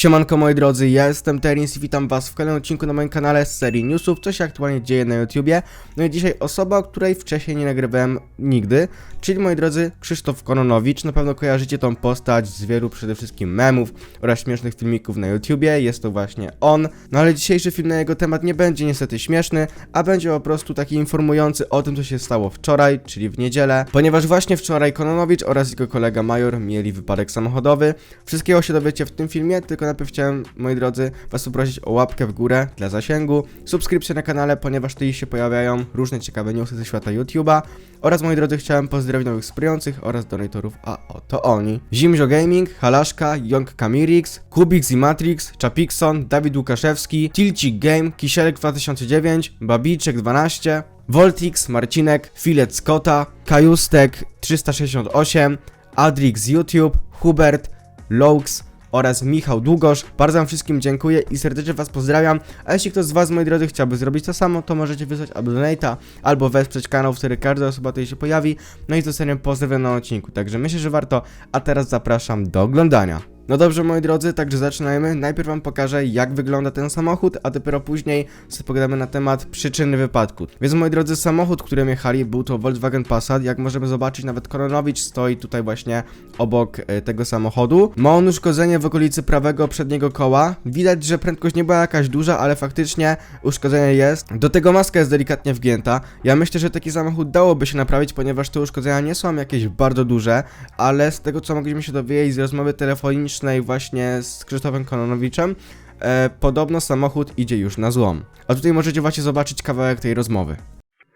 Siemanko moi drodzy, ja jestem Terins i witam was w kolejnym odcinku na moim kanale z serii newsów, co się aktualnie dzieje na YouTubie. No i dzisiaj osoba, o której wcześniej nie nagrywałem nigdy, czyli moi drodzy Krzysztof Kononowicz. Na pewno kojarzycie tą postać z wielu przede wszystkim memów oraz śmiesznych filmików na YouTubie, jest to właśnie on. No ale dzisiejszy film na jego temat nie będzie niestety śmieszny, a będzie po prostu taki informujący o tym, co się stało wczoraj, czyli w niedzielę, ponieważ właśnie wczoraj Kononowicz oraz jego kolega Major mieli wypadek samochodowy. Wszystkiego się dowiecie w tym filmie, tylko najpierw chciałem, moi drodzy, was poprosić o łapkę w górę dla zasięgu, subskrypcję na kanale, ponieważ tutaj się pojawiają różne ciekawe newsy ze świata YouTube'a oraz, moi drodzy, chciałem pozdrowić nowych wspierających oraz donatorów, a oto oni. Zimzio Gaming, Halaszka, Young Kamirix, Kubik i Matrix, Chapikson, Dawid Łukaszewski, Tilcik Game, Kisielek 2009, Babiczek 12, Voltix, Marcinek, Filet Scotta, Kajustek 368, Adrix YouTube, Hubert, Laux oraz Michał Długosz. Bardzo wam wszystkim dziękuję i serdecznie was pozdrawiam. A jeśli ktoś z was, moi drodzy, chciałby zrobić to samo, to możecie wysłać albo donate'a, albo wesprzeć kanał, w którym każda osoba tutaj się pojawi. No i zostanie pozdrowiona na odcinku. Także myślę, że warto. A teraz zapraszam do oglądania. No dobrze, moi drodzy, także zaczynajmy. Najpierw wam pokażę, jak wygląda ten samochód, a dopiero później sobie na temat przyczyny wypadku. Więc, moi drodzy, samochód, którym jechali, był to Volkswagen Passat. Jak możemy zobaczyć, nawet Koronowicz stoi tutaj właśnie obok e, tego samochodu. Ma on uszkodzenie w okolicy prawego przedniego koła. Widać, że prędkość nie była jakaś duża, ale faktycznie uszkodzenie jest. Do tego maska jest delikatnie wgięta. Ja myślę, że taki samochód dałoby się naprawić, ponieważ te uszkodzenia nie są jakieś bardzo duże, ale z tego, co mogliśmy się dowiedzieć z rozmowy telefonicznej właśnie z Krzysztofem Kononowiczem, e, podobno samochód idzie już na złom. A tutaj możecie właśnie zobaczyć kawałek tej rozmowy.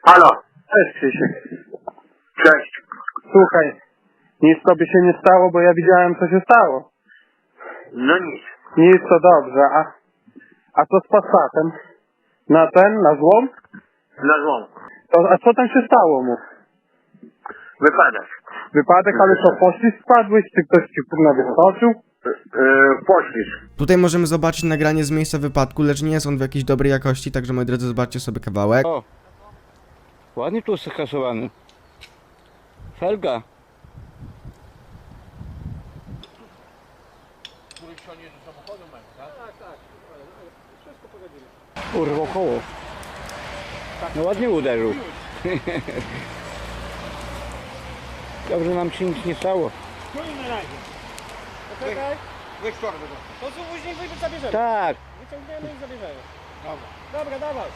Halo, Cześć Krzysiek. cześć. Słuchaj, nic tobie się nie stało, bo ja widziałem co się stało. No nic. Nic to dobrze, a, a co z Passatem? Na ten, na złom? Na złom. To, a co tam się stało mu? Wypadek. Wypadek, ale co, poślizg spadłeś, czy ktoś ci kurna wyskoczył? Yy, poślizg. Tutaj możemy zobaczyć nagranie z miejsca wypadku, lecz nie jest on w jakiejś dobrej jakości, także moi drodzy, zobaczcie sobie kawałek. O! Ładnie tu skasowany. Felga. Urwał koło. No ładnie uderzył. Dobrze nam się nic nie stało. To co później wyjdę zabierzemy. Tak. Wyciągniemy i zabierzemy. Dobra. Dobra, dawaj.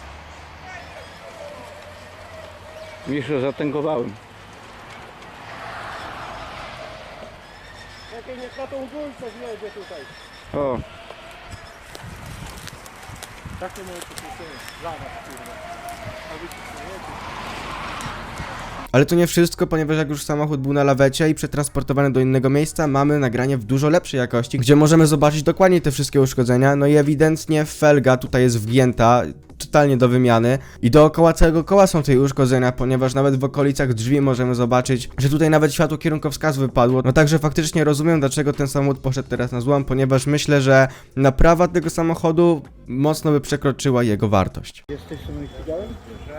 Jeszcze zatęgowałem. Czekaj, niech na tą górkę zjedzie tutaj. O, Takie moje poświęcenie. Dla was, kurwa. A wy się śmiejecie. Ale to nie wszystko, ponieważ jak już samochód był na lawecie i przetransportowany do innego miejsca, mamy nagranie w dużo lepszej jakości, gdzie możemy zobaczyć dokładnie te wszystkie uszkodzenia. No i ewidentnie felga tutaj jest wgięta, totalnie do wymiany i dookoła całego koła są tutaj uszkodzenia, ponieważ nawet w okolicach drzwi możemy zobaczyć, że tutaj nawet światło kierunkowskazu wypadło. No także faktycznie rozumiem, dlaczego ten samochód poszedł teraz na złom, ponieważ myślę, że naprawa tego samochodu mocno by przekroczyła jego wartość. Jesteś?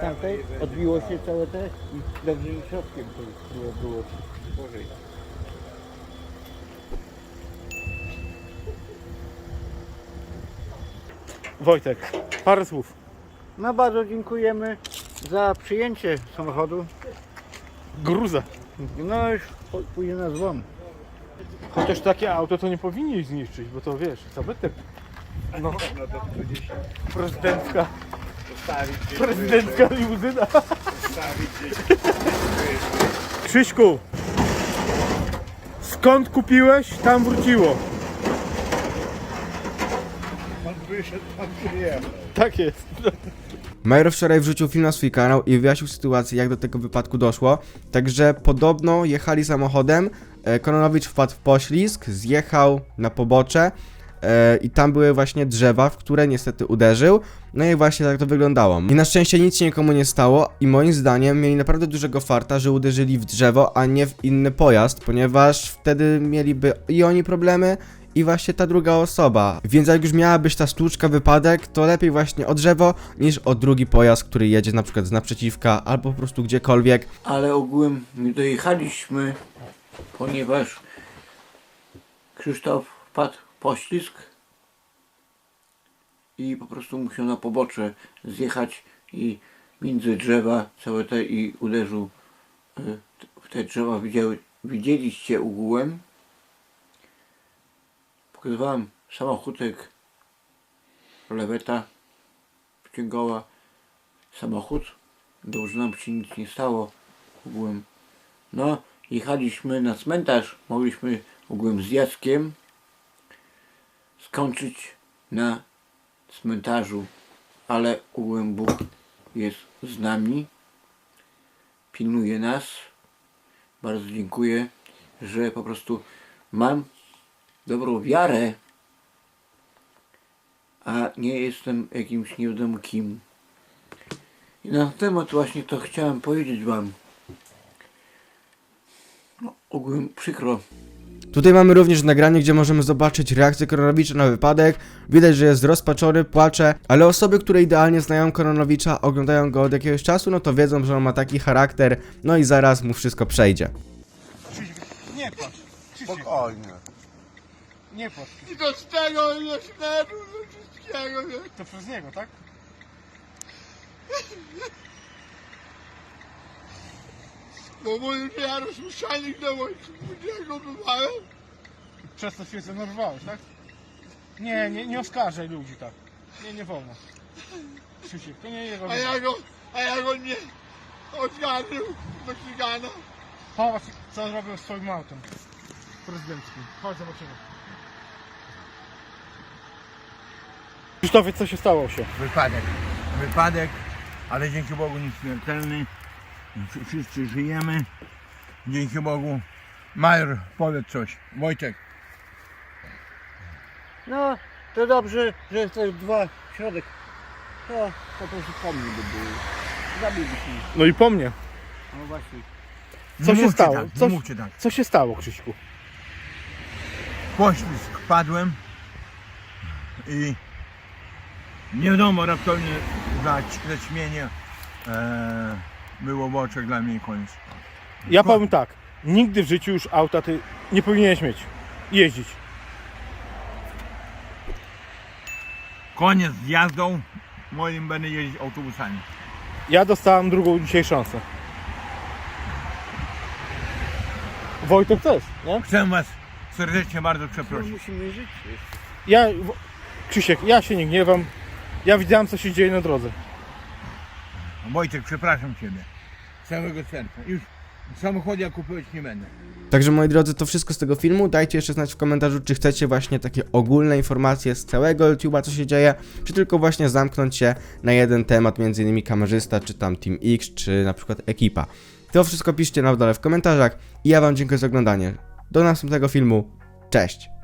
Tamtej odbiło się całe te i dobrze środkiem to było, było gorzej. Wojtek, parę słów. No bardzo dziękujemy za przyjęcie samochodu. Gruza. No już pójdzie na złom. Chociaż takie auto to nie powinni zniszczyć, bo to wiesz, zabytek. No, prezydencka. Prezydencka limuzyna. Krzyśku, skąd kupiłeś, tam wróciło. Tak jest. Major wczoraj wrzucił film na swój kanał i wyjaśnił sytuację, jak do tego wypadku doszło. Także podobno jechali samochodem, e, Kononowicz wpadł w poślizg, zjechał na pobocze i tam były właśnie drzewa, w które niestety uderzył. No i właśnie tak to wyglądało. I na szczęście nic się nikomu nie stało i moim zdaniem mieli naprawdę dużego farta, że uderzyli w drzewo, a nie w inny pojazd, ponieważ wtedy mieliby i oni problemy, i właśnie ta druga osoba. Więc jak już miała być ta stłuczka wypadek, to lepiej właśnie o drzewo niż o drugi pojazd, który jedzie na przykład z naprzeciwka albo po prostu gdziekolwiek. ale ogółem dojechaliśmy, ponieważ Krzysztof wpadł poślizg i po prostu musiał na pobocze zjechać i między drzewa całe te i uderzył y, w te drzewa. Widziały, widzieliście ogółem. Pokazywałem samochódek leweta wciągała samochód. Dobrze nam się nic nie stało ogółem. No, jechaliśmy na cmentarz. Mogliśmy ogółem z Jackiem skończyć na cmentarzu, ale ogółem Bóg jest z nami. Pilnuje nas. Bardzo dziękuję, że po prostu mam dobrą wiarę, a nie jestem jakimś nie kim. I na temat właśnie to chciałem powiedzieć wam. No, ogółem przykro. Tutaj mamy również nagranie, gdzie możemy zobaczyć reakcję Koronowicza na wypadek. Widać, że jest rozpaczony, płacze, ale osoby, które idealnie znają Koronowicza, oglądają go od jakiegoś czasu, no to wiedzą, że on ma taki charakter, no i zaraz mu wszystko przejdzie. Nie. Krzysiek, Spokojnie. nie patrz. I to z tego ze wszystkiego, nie? To przez niego, tak? Bo że ja rozsłyszalnik do wojska budżego bywałem. Przez to się zdenerwowałeś, tak? Nie, nie, nie oskarżaj ludzi tak. Nie, nie wolno. Krzysiek, to nie jego A ja go, a ja go nie oskarżył do ścigana. Chodź, co zrobił z swoim autem prezydenckim. Chodź, zobaczymy. Krzysztofie, co się stało się? Wypadek. Wypadek, ale dzięki Bogu nieśmiertelny. Wsz- Wszyscy żyjemy. Dzięki Bogu. Major, powiedz coś. Wojtek. No, to dobrze, że te dwa w środek. To po prostu po mnie by było. Zabiłbyś mnie. No i po mnie. No właśnie. Co nie się mówcie stało? Tak, Co- nie mówcie tak. Co się stało, Krzyśku? Poślizg padłem i nie wiadomo raptownie za zaćmienie e, było w oczach dla mnie koniec. Ja powiem tak. Nigdy w życiu już auta ty nie powinieneś mieć. Jeździć. Koniec z jazdą. Moim będę jeździć autobusami. Ja dostałem drugą dzisiaj szansę. Wojtek też, nie? Chcę Was serdecznie bardzo No, przeprosić. musimy żyć. Ja, Krzysiek, ja się nie gniewam. Ja widziałem, co się dzieje na drodze. Wojtek, przepraszam Ciebie. Całego serca. Już w samochodzie ja kupować nie będę. Także moi drodzy, to wszystko z tego filmu. Dajcie jeszcze znać w komentarzu, czy chcecie właśnie takie ogólne informacje z całego YouTube'a, co się dzieje, czy tylko właśnie zamknąć się na jeden temat, między innymi kamerzysta, czy tam Team X, czy na przykład ekipa. To wszystko piszcie na dole w komentarzach i ja wam dziękuję za oglądanie. Do następnego filmu. Cześć!